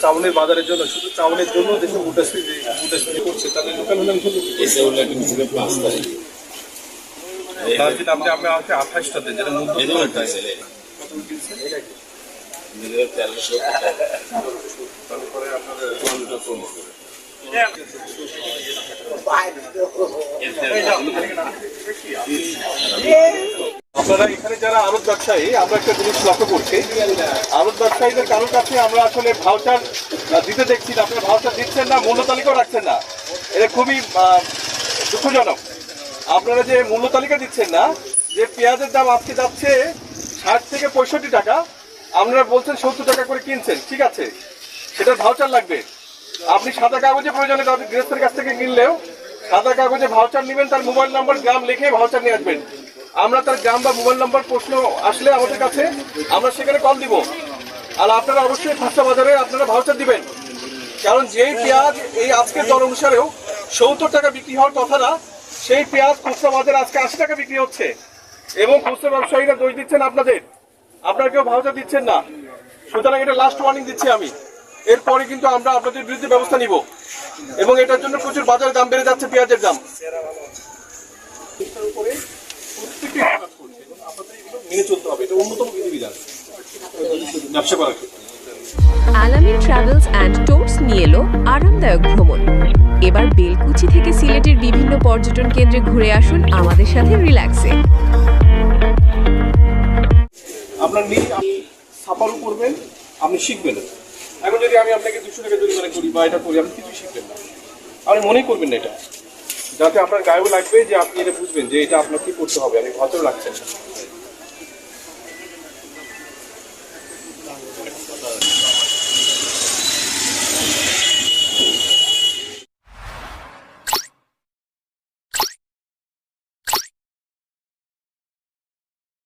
চাউলের বাজারের জন্য শুধু চাউলের জন্য দেশে মুটাশ্রী করছে তাদের লোকাল হলে আমি শুধু তার যদি আপনি আপনি আমাকে আঠাশটাতে যেটা তারপরে আপনারা এখানে যারা আড়ত ব্যবসায়ী, আমরা একটা জিনিস লক্ষ্য করছি। আড়ত ব্যবসায়ীদের কারোর কাছে আমরা আসলে ভাউচার দিতে দেখছি না, আপনারা ভাউচার দিচ্ছেন না, মূল্য তালিকাও রাখছেন না। এটা খুবই দুঃখজনক। আপনারা যে মূল্য তালিকা দিচ্ছেন না, যে পেঁয়াজের দাম আজকে যাচ্ছে ষাট থেকে পঁয়ষট্টি টাকা, আপনারা বলছেন সত্তর টাকা করে কিনছেন, ঠিক আছে। সেটার ভাউচার লাগবে। আপনি সাদা কাগজে প্রয়োজনে তাদের গৃহস্থের কাছ থেকে কিনলেও, সাদা কাগজে ভাউচার নেবেন, তার মোবাইল নাম্বার গ্রাম লিখে ভাউচার নিয়ে আসবেন। আমরা তার গ্রাম বা মোবাইল নাম্বার, প্রশ্ন আসলে আমাদের কাছে আমরা সেখানে কল দিব। আর আপনারা অবশ্যই খুচরা বাজারে আপনারা ভাউচার দিবেন। কারণ যেই পেঁয়াজ এই আজকের দর অনুসারেও সত্তর টাকা বিক্রি হওয়ার কথা না, সেই পেঁয়াজ খুচরা বাজারে আজকে আশি টাকা বিক্রি হচ্ছে। এবং খুচরা ব্যবসায়ীরা দোষ দিচ্ছেন আপনাদের। আপনারা কেউ ভাউচার দিচ্ছেন না। সুতরাং এটা লাস্ট ওয়ার্নিং দিচ্ছি আমি। এরপরে কিন্তু আমরা আপনাদের বিরুদ্ধে ব্যবস্থা নিব। এবং এটার জন্য প্রচুর বাজারে দাম বেড়ে যাচ্ছে, পেঁয়াজের দাম। উপরে প্রত্যেকটি কাজ করছে আপনাদের এগুলো মেনে চলতে হবে এটা অন্যতম বিধিবিধান। ব্যবসা করার ক্ষেত্রে। আলামিন ট্রাভেলস অ্যান্ড ট্যুরস নিয়ে এলো আরামদায়ক ভ্রমণ। এবার বেলকুচি থেকে সিলেটের বিভিন্ন পর্যটন কেন্দ্রে ঘুরে আসুন আমাদের সাথে রিল্যাক্সে। আপনার নিয়ে আপনি সাফারও করবেন আপনি শিখবেন। এখন যদি আমি আপনাকে দুশো টাকা জরিমানা করি বা এটা করি আপনি কিছু শিখবেন না। আপনি মনেই করবেন না এটা। যাতে আপনার গায়েও লাগবে যে আপনি এটা বুঝবেন যে এটা আপনার কি করতে হবে, আমি ভদ্র লাগছে